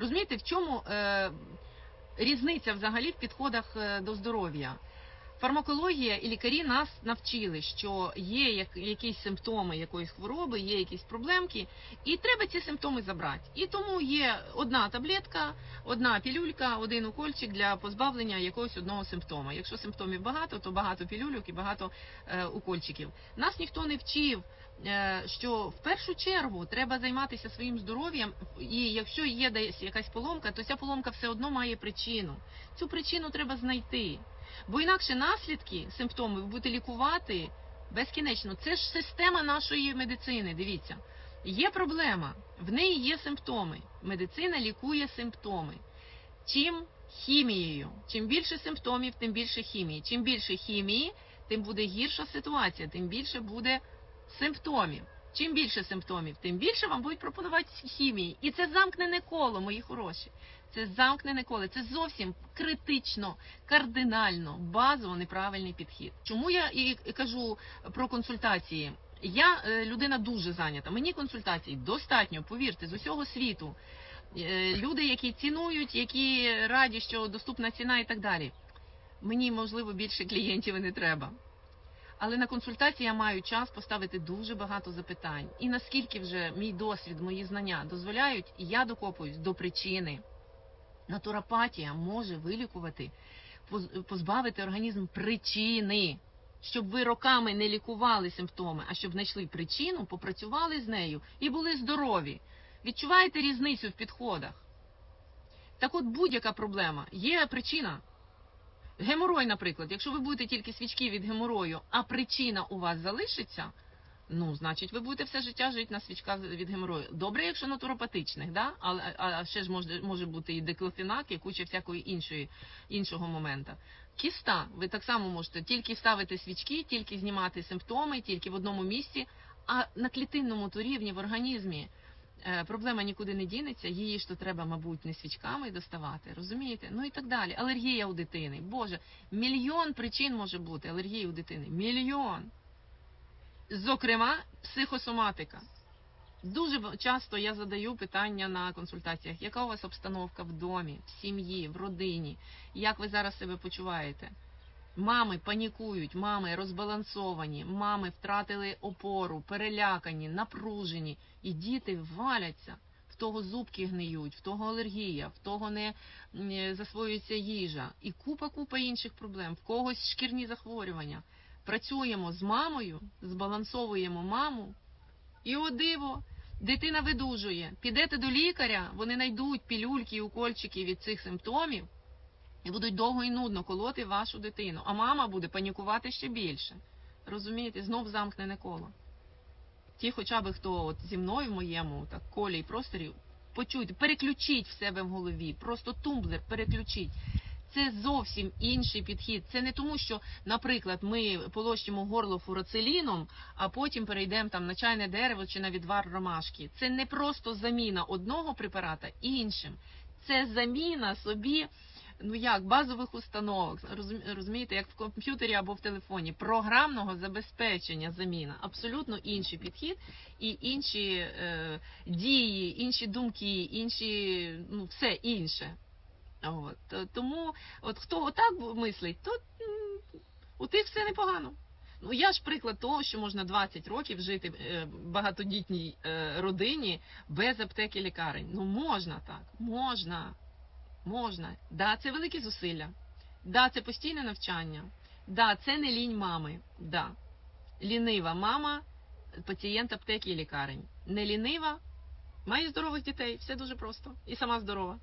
Розумієте, в чому е, різниця взагалі в підходах е, до здоров'я? Фармакологія і лікарі нас навчили, що є якісь симптоми якоїсь хвороби, є якісь проблемки, і треба ці симптоми забрати. І тому є одна таблетка, одна пілюлька, один укольчик для позбавлення якогось одного симптома. Якщо симптомів багато, то багато пілюльок і багато е, укольчиків. Нас ніхто не вчив. е, Що в першу чергу треба займатися своїм здоров'ям, і якщо є десь якась поломка, то ця поломка все одно має причину. Цю причину треба знайти. Бо інакше наслідки, симптоми ви будете лікувати безкінечно. Це ж система нашої медицини. Дивіться, є проблема, в неї є симптоми. Медицина лікує симптоми. Чим хімією? Чим більше симптомів, тим більше хімії. Чим більше хімії, тим буде гірша ситуація, тим більше буде симптомів. Чим більше симптомів, тим більше вам будуть пропонувати хімії. І це замкнене коло, мої хороші. Це замкнене коло. Це зовсім критично, кардинально, базово неправильний підхід. Чому я і кажу про консультації? Я е, людина дуже зайнята. Мені консультацій достатньо, повірте, з усього світу. Е, Люди, які цінують, які раді, що доступна ціна і так далі. Мені можливо більше клієнтів і не треба. Але на консультації я маю час поставити дуже багато запитань. І наскільки вже мій досвід, мої знання дозволяють, я докопуюсь до причини. Натуропатія може вилікувати, позбавити організм причини, щоб ви роками не лікували симптоми, а щоб знайшли причину, попрацювали з нею і були здорові. Відчуваєте різницю в підходах? Так от будь-яка проблема є причина. Геморой, наприклад, якщо ви будете тільки свічки від геморою, а причина у вас залишиться, ну, значить, ви будете все життя жити на свічках від геморою. Добре, якщо натуропатичних, да? а, а ще ж може, може бути і диклофенак, і куча всякої іншої, іншого моменту. Кіста, ви так само можете тільки ставити свічки, тільки знімати симптоми, тільки в одному місці, а на клітинному то рівні в організмі проблема нікуди не дінеться, її ж то треба, мабуть, не свічками доставати, розумієте? Ну і так далі. Алергія у дитини. Боже, мільйон причин може бути алергії у дитини. Мільйон. Зокрема, психосоматика. Дуже часто я задаю питання на консультаціях, яка у вас обстановка в домі, в сім'ї, в родині, як ви зараз себе почуваєте? Мами панікують, мами розбалансовані, мами втратили опору, перелякані, напружені, і діти валяться. В того зубки гниють, в того алергія, в того не засвоюється їжа, і купа-купа інших проблем, в когось шкірні захворювання. Працюємо з мамою, збалансовуємо маму, і о диво, дитина видужує. Підете до лікаря, вони знайдуть пілюльки і укольчики від цих симптомів і будуть довго і нудно колоти вашу дитину. А мама буде панікувати ще більше. Розумієте, знов замкнене коло. Ті, хоча б хто от зі мною в моєму так колі і просторі, почуйте, переключіть в себе в голові, просто тумблер переключіть. Це зовсім інший підхід. Це не тому, що, наприклад, ми полощимо горло фуроциліном, а потім перейдемо там на чайне дерево чи на відвар ромашки. Це не просто заміна одного препарата іншим. Це заміна собі, ну як, базових установок. Розум- Розумієте, як в комп'ютері або в телефоні. Програмного забезпечення заміна. Абсолютно інший підхід і інші е, дії, інші думки, інші, ну все інше. От. Тому, от хто отак мислить, то у тих все непогано. Ну я ж приклад того, що можна 20 років жити е, багатодітній е, родині без аптеки лікарень. Ну можна так, можна, можна. Да, це великі зусилля. Да, це постійне навчання. Да, це не лінь мами. Да. Лінива мама, пацієнт аптеки і лікарень. Не лінива, має здорових дітей, все дуже просто. І сама здорова.